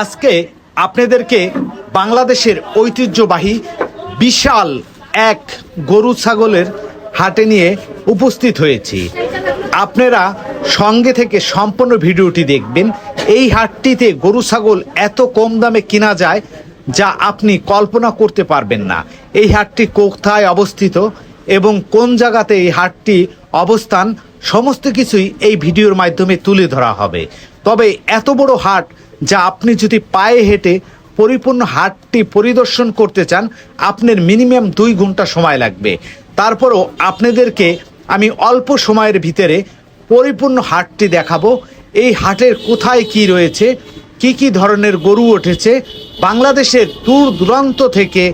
আজকে আপনাদেরকে বাংলাদেশের ঐতিহ্যবাহী বিশাল এক গরু ছাগলের হাটে নিয়ে উপস্থিত হয়েছি। আপনারা সঙ্গে থেকে সম্পূর্ণ ভিডিওটি দেখবেন। এই হাটটিতে গরু ছাগল এত কম দামে কেনা যায় যা আপনি কল্পনা করতে পারবেন না। এই হাটটি কোথায় অবস্থিত এবং কোন জায়গাতে এই হাটটি অবস্থান, সমস্ত কিছুই এই ভিডিওর মাধ্যমে তুলে ধরা হবে। তবে এত বড় হাট যা আপনি যদি পায়ে হেঁটে পরিপূর্ণ হাটটি পরিদর্শন করতে চান, আপনার মিনিমাম দুই ঘণ্টা সময় লাগবে। তারপরও আপনাদেরকে আমি অল্প সময়ের ভিতরে পরিপূর্ণ হাটটি দেখাবো। এই হাটের কোথায় কি রয়েছে, কি কি ধরনের গরু উঠেছে, বাংলাদেশের দূর দূরান্ত থেকে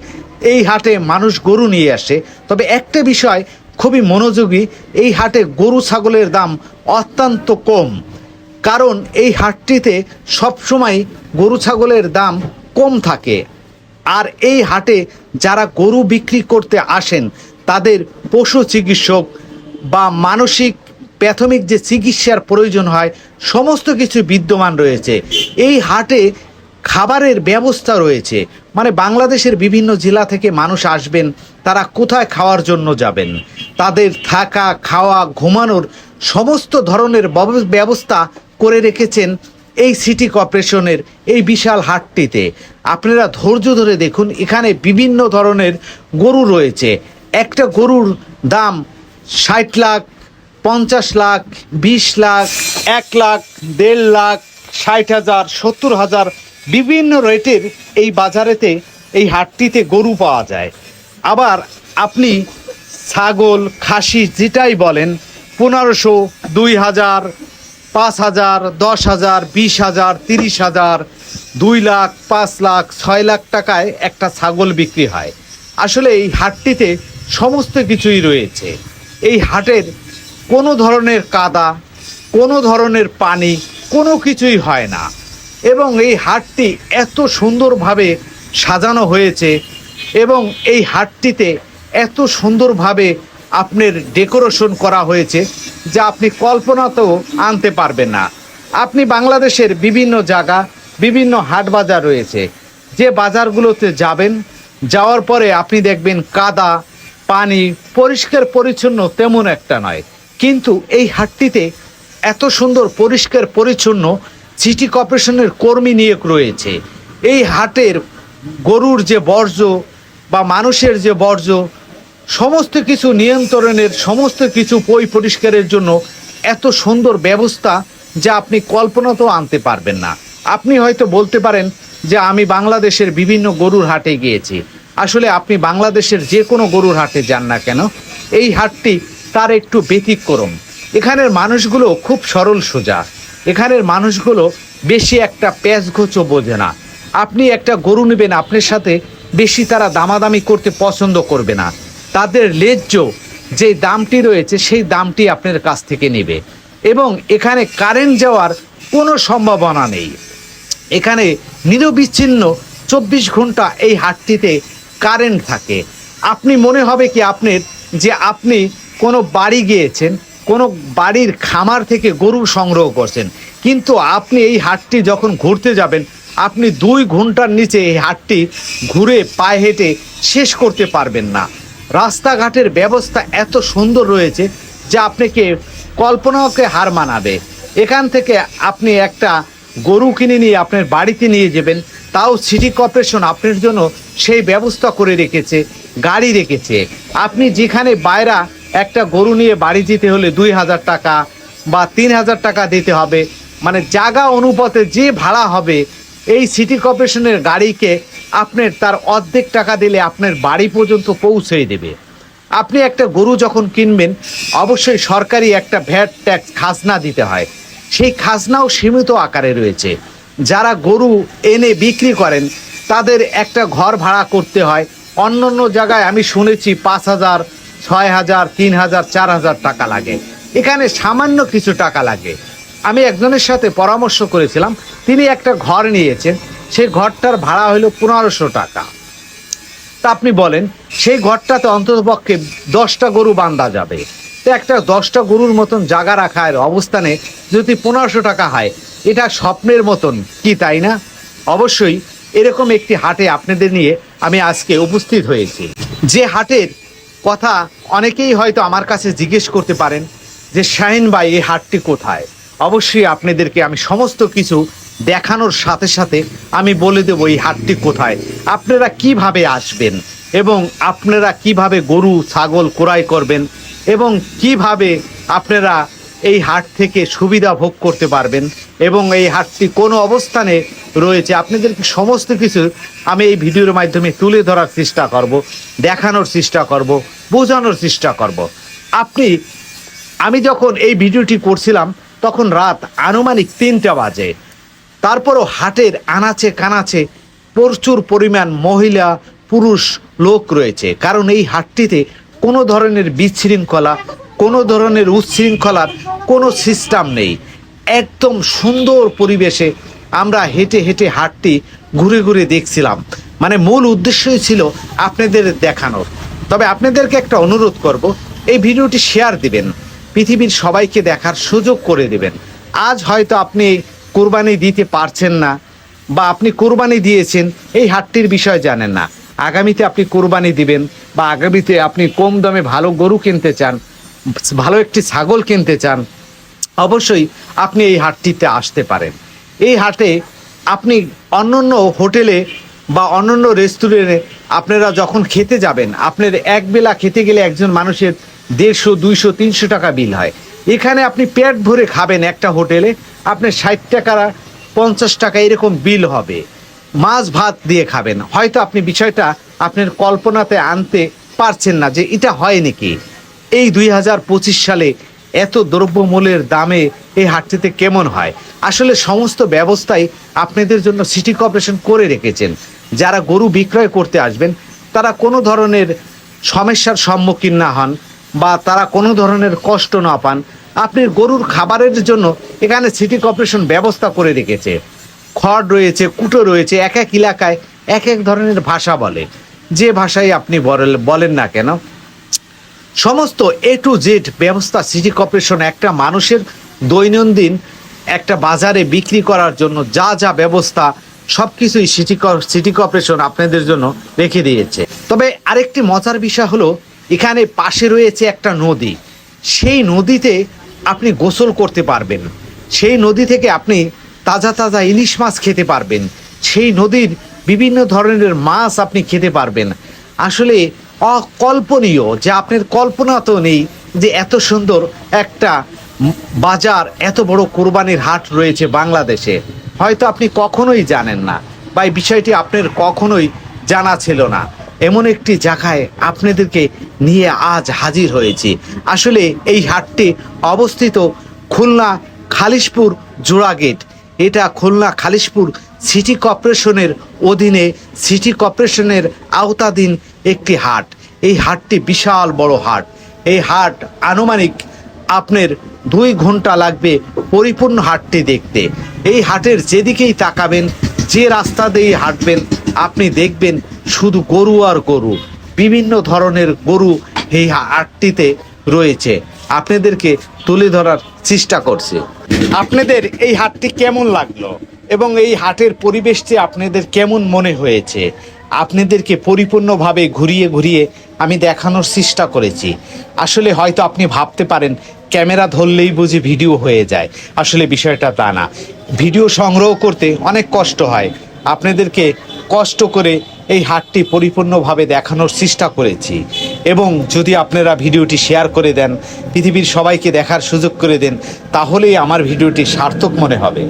এই হাটে মানুষ গরু নিয়ে আসে। তবে একটা বিষয় খুবই মনোযোগী, এই হাটে গরু ছাগলের দাম অত্যন্ত কম। কারণ এই হাটটিতে সবসময় গরু ছাগলের দাম কম থাকে। আর এই হাটে যারা গরু বিক্রি করতে আসেন, তাদের পশু চিকিৎসক বা মানসিক, প্রাথমিক যে চিকিৎসার প্রয়োজন হয়, সমস্ত কিছু বিদ্যমান রয়েছে। এই হাটে খাবারের ব্যবস্থা রয়েছে। মানে বাংলাদেশের বিভিন্ন জেলা থেকে মানুষ আসবেন, তারা কোথায় খাওয়ার জন্য যাবেন? তাদের থাকা, খাওয়া, ঘুমানোর সমস্ত ধরনের ব্যবস্থা করে রেখেছেন এই সিটি কর্পোরেশনের এই বিশাল হাটটিতে। আপনারা ধৈর্য ধরে দেখুন, এখানে বিভিন্ন ধরনের গরু রয়েছে। একটা গরুর দাম ষাট লাখ, পঞ্চাশ লাখ, বিশ লাখ, এক লাখ, দেড় লাখ, ষাট হাজার, সত্তর হাজার, বিভিন্ন রেটের এই বাজারেতে এই হাটটিতে গরু পাওয়া যায়। আবার আপনি ছাগল, খাসি, যেটাই বলেন, পনেরোশো, দুই হাজার পাঁচ হাজার, দশ হাজার, বিশ হাজার, তিরিশ হাজার, দুই লাখ, পাঁচ লাখ, ছয় লাখ টাকায় একটা ছাগল বিক্রি হয়। আসলে এই হাটটিতে সমস্ত কিছুই রয়েছে। এই হাটের কোনো ধরনের কাদা, কোনো ধরনের পানি, কোনো কিছুই হয় না। এবং এই হাটটি এত সুন্দরভাবে সাজানো হয়েছে এবং এই হাটটিতে এত সুন্দরভাবে আপনার ডেকোরেশন করা হয়েছে, যা আপনি কল্পনাতেও আনতে পারবেন না। আপনি বাংলাদেশের বিভিন্ন জায়গা, বিভিন্ন হাট বাজার রয়েছে। যে বাজারগুলোতে যাবেন, যাওয়ার পরে আপনি দেখবেন কাদা, পানি, পরিষ্কার পরিচ্ছন্ন তেমন একটা নয়। কিন্তু এই হাটটিতে এত সুন্দর পরিষ্কার পরিচ্ছন্ন সিটি কর্পোরেশনের কর্মী নিয়োগ রয়েছে। এই হাটের গরুর যে বর্জ্য বা মানুষের যে বর্জ্য সমস্ত কিছু নিয়ন্ত্রণের, সমস্ত কিছু পই পরিষ্কারের জন্য এত সুন্দর ব্যবস্থা যা আপনি কল্পনাতেও আনতে পারবেন না। আপনি হয়তো বলতে পারেন যে আমি বাংলাদেশের বিভিন্ন গরুর হাটে গিয়েছি। আসলে আপনি বাংলাদেশের যে কোনো গরুর হাটে যান না কেন, এই হাটটি তার একটু ব্যতিক্রম। এখানের মানুষগুলো খুব সরল সোজা। এখানের মানুষগুলো বেশি একটা প্যাঁচঘোচো বোঝে না। আপনি একটা গরু নেবেন, আপনার সাথে বেশি তারা দামাদামি করতে পছন্দ করবে না। তাদের লেজ্জ যে দামটি রয়েছে, সেই দামটি আপনার কাছ থেকে নেবে। এবং এখানে কারেন্ট যাওয়ার কোনো সম্ভাবনা নেই। এখানে নিরবিচ্ছিন্ন চব্বিশ ঘণ্টা এই হাটটিতে কারেন্ট থাকে। আপনি মনে হবে কি আপনার যে আপনি কোনো বাড়ি গিয়েছেন, কোনো বাড়ির খামার থেকে গরু সংগ্রহ করছেন, কিন্তু আপনি এই হাটটি যখন ঘুরতে যাবেন, আপনি দুই ঘণ্টার নিচে এই হাটটি ঘুরে পায়ে হেঁটে শেষ করতে পারবেন না। রাস্তাঘাটের ব্যবস্থা এত সুন্দর রয়েছে যা আপনাকে কল্পনাকে হার মানাবে। এখান থেকে আপনি একটা গরু কিনে নিয়ে আপনার বাড়িতে নিয়ে যাবেন, তাও সিটি কর্পোরেশন আপনার জন্য সেই ব্যবস্থা করে রেখেছে, গাড়ি রেখেছে। আপনি যেখানে বাইরা একটা গরু নিয়ে বাড়ি যেতে হলে দুই হাজার টাকা বা তিন হাজার টাকা দিতে হবে মানে জায়গা অনুপাতে যে ভাড়া হবে এই সিটি কর্পোরেশনের গাড়িকে আপনার তার অর্ধেক টাকা দিলে আপনার বাড়ি পর্যন্ত পৌঁছে দেবে। আপনি একটা গরু যখন কিনবেন, অবশ্যই সরকারি একটা ভ্যাট ট্যাক্স খাজনা দিতে হয়। সেই খাজনাও সীমিত আকারে রয়েছে। যারা গরু এনে বিক্রি করেন, তাদের একটা ঘর ভাড়া করতে হয়। অন্য অন্য জায়গায় আমি শুনেছি পাঁচ হাজার, ছয় হাজার, তিন হাজার, চার হাজার টাকা লাগে। এখানে সামান্য কিছু টাকা লাগে। আমি একজনের সাথে পরামর্শ করেছিলাম তিনি একটা ঘর নিয়েছেন। সেই ঘরটার ভাড়া হলো পনেরোশো টাকা। তা আপনি বলেন, সেই ঘরটাতে অন্ততপক্ষে দশটা গরু বান্ধা যাবে। তো একটা দশটা গরুর মতন জায়গা রাখার অবস্থানে যদি পনেরোশো টাকা হয়, এটা স্বপ্নের মতন কি তাই না? অবশ্যই এরকম একটি হাটে আপনাদের নিয়ে আমি আজকে উপস্থিত হয়েছি। যে হাটের কথা অনেকেই হয়তো আমার কাছে জিজ্ঞেস করতে পারেন যে, শাহিন ভাই, এই হাটটি কোথায়? অবশ্যই আপনাদেরকে আমি সমস্ত কিছু দেখানোর সাথে সাথে আমি বলে দেবো এই হাটটি কোথায়। আপনারা কীভাবে আসবেন এবং আপনারা কীভাবে গরু, ছাগল ক্রয় করবেন এবং কীভাবে আপনারা এই হাট থেকে সুবিধা ভোগ করতে পারবেন এবং এই হাটটি কোন অবস্থানে রয়েছে, আপনাদেরকে সমস্ত কিছু আমি এই ভিডিওর মাধ্যমে তুলে ধরার চেষ্টা করব, দেখানোর চেষ্টা করব, বোঝানোর চেষ্টা করব। আপনি, আমি যখন এই ভিডিওটি করছিলাম, তখন রাত আনুমানিক তিনটা বাজে। তারপরও হাটের আনাচে কানাচে প্রচুর পরিমাণ মহিলা, পুরুষ লোক রয়েছে। কারণ এই হাটটিতে কোনো ধরনের বিশৃঙ্খলা, কোনো ধরনের উচ্ছৃঙ্খলার কোনো সিস্টেম নেই। একদম সুন্দর পরিবেশে আমরা হেঁটে হেঁটে হাটটি ঘুরে ঘুরে দেখছিলাম। মানে মূল উদ্দেশ্যই ছিল আপনাদের দেখানোর। তবে আপনাদেরকে একটা অনুরোধ করব, এই ভিডিওটি শেয়ার দিবেন। পৃথিবীর সবাইকে দেখার সুযোগ করে দেবেন। আজ হয়তো আপনি কোরবানি দিতে পারছেন না বা আপনি কোরবানি দিয়েছেন, এই হাটটির বিষয় জানেন না। আগামীতে আপনি কোরবানি দিবেন বা আগামীতে আপনি কম দামে ভালো গরু কিনতে চান, ভালো একটি ছাগল কিনতে চান, অবশ্যই আপনি এই হাটটিতে আসতে পারেন। এই হাটে আপনি অন্যান্য হোটেলে বা অন্যান্য রেস্টুরেন্টে আপনারা যখন খেতে যাবেন, আপনার এক বেলা খেতে গেলে একজন মানুষের দেড়শো, দুইশো, তিনশো টাকা বিল হয়। এখানে আপনি পেট ভরে খাবেন একটা হোটেলে আপনার ষাট টাকা পঞ্চাশ টাকা এরকম বিল হবে। মাছ ভাত দিয়ে খাবেন। হয়তো আপনি বিষয়টা আপনার কল্পনাতে আনতে পারছেন না যে এটা হয় নাকি। এই দুই হাজার পঁচিশ সালে এত দ্রব্যমূল্যের দামে এই হাটটিতে কেমন হয়? আসলে সমস্ত ব্যবস্থাই আপনাদের জন্য সিটি কর্পোরেশন করে রেখেছেন। যারা গরু বিক্রয় করতে আসবেন, তারা কোনো ধরনের সমস্যার সম্মুখীন না হন বা তারা কোনো ধরনের কষ্ট না পান। আপনি গরুর খাবারের জন্য এখানে সিটি কর্পোরেশন ব্যবস্থা করে রেখেছে। খড় রয়েছে, কুটো রয়েছে, এক এক এলাকায় এক এক ধরনের ভাষা বলে। যে ভাষায় আপনি বলেন- না কেন? সমস্ত এ টু জেড ব্যবস্থা সিটি কর্পোরেশন একটা মানুষের দৈনন্দিন একটা বাজারে বিক্রি করার জন্য যা যা ব্যবস্থা সব কিছুই সিটি সিটি কর্পোরেশন আপনাদের জন্য রেখে দিয়েছে। তবে আরেকটি মজার বিষয় হলো, এখানে পাশে রয়েছে একটা নদী। সেই নদীতে আপনি গোসল করতে পারবেন। সেই নদী থেকে আপনি তাজা তাজা ইলিশ মাছ খেতে পারবেন। সেই নদীর বিভিন্ন ধরনের মাছ আপনি খেতে পারবেন। আসলে অকল্পনীয় যে আপনার কল্পনা তো নেই যে এত সুন্দর একটা বাজার, এত বড় কোরবানির হাট রয়েছে বাংলাদেশে। হয়তো আপনি কখনোই জানেন না বা এই বিষয়টি আপনার কখনোই জানা ছিল না। এমন একটি জায়গায় আপনাদেরকে নিয়ে আজ হাজির হয়েছি। আসলে এই হাটটি অবস্থিত খুলনা খালিশপুর জোড়া গেট। এটা খুলনা খালিশপুর সিটি কর্পোরেশনের অধীনে সিটি কর্পোরেশনের আওতাধীন একটি হাট। এই হাটটি বিশাল বড় হাট। এই হাট আনুমানিক আপনার দুই ঘণ্টা লাগবে পরিপূর্ণ হাটটি দেখতে। এই হাটের যেদিকেই তাকাবেন, যে রাস্তা দিয়ে হাঁটবেন, আপনি দেখবেন শুধু গরু আর গরু, বিভিন্ন ধরনের গরু এই হাটটিতে রয়েছে। আপনাদেরকে তুলে ধরার চেষ্টা করছে। আপনাদের এই হাটটি কেমন লাগল এবং এই হাটের পরিবেশটি আপনাদের কেমন মনে হয়েছে? আপনাদেরকে পরিপূর্ণভাবে ঘুরিয়ে ঘুরিয়ে আমি দেখানোর চেষ্টা করেছি। আসলে হয়তো আপনি ভাবতে পারেন, ক্যামেরা ধরলেই বুঝি ভিডিও হয়ে যায়। আসলে বিষয়টা তা না। ভিডিও সংগ্রহ করতে অনেক কষ্ট হয়। আপনাদেরকে কষ্ট করে এই হাটটি পরিপূর্ণভাবে দেখানোর চেষ্টা করেছি। এবং যদি আপনারা ভিডিওটি শেয়ার করে দেন, পৃথিবীর সবাইকে দেখার সুযোগ করে দেন, তাহলেই আমার ভিডিওটি সার্থক মনে হবে।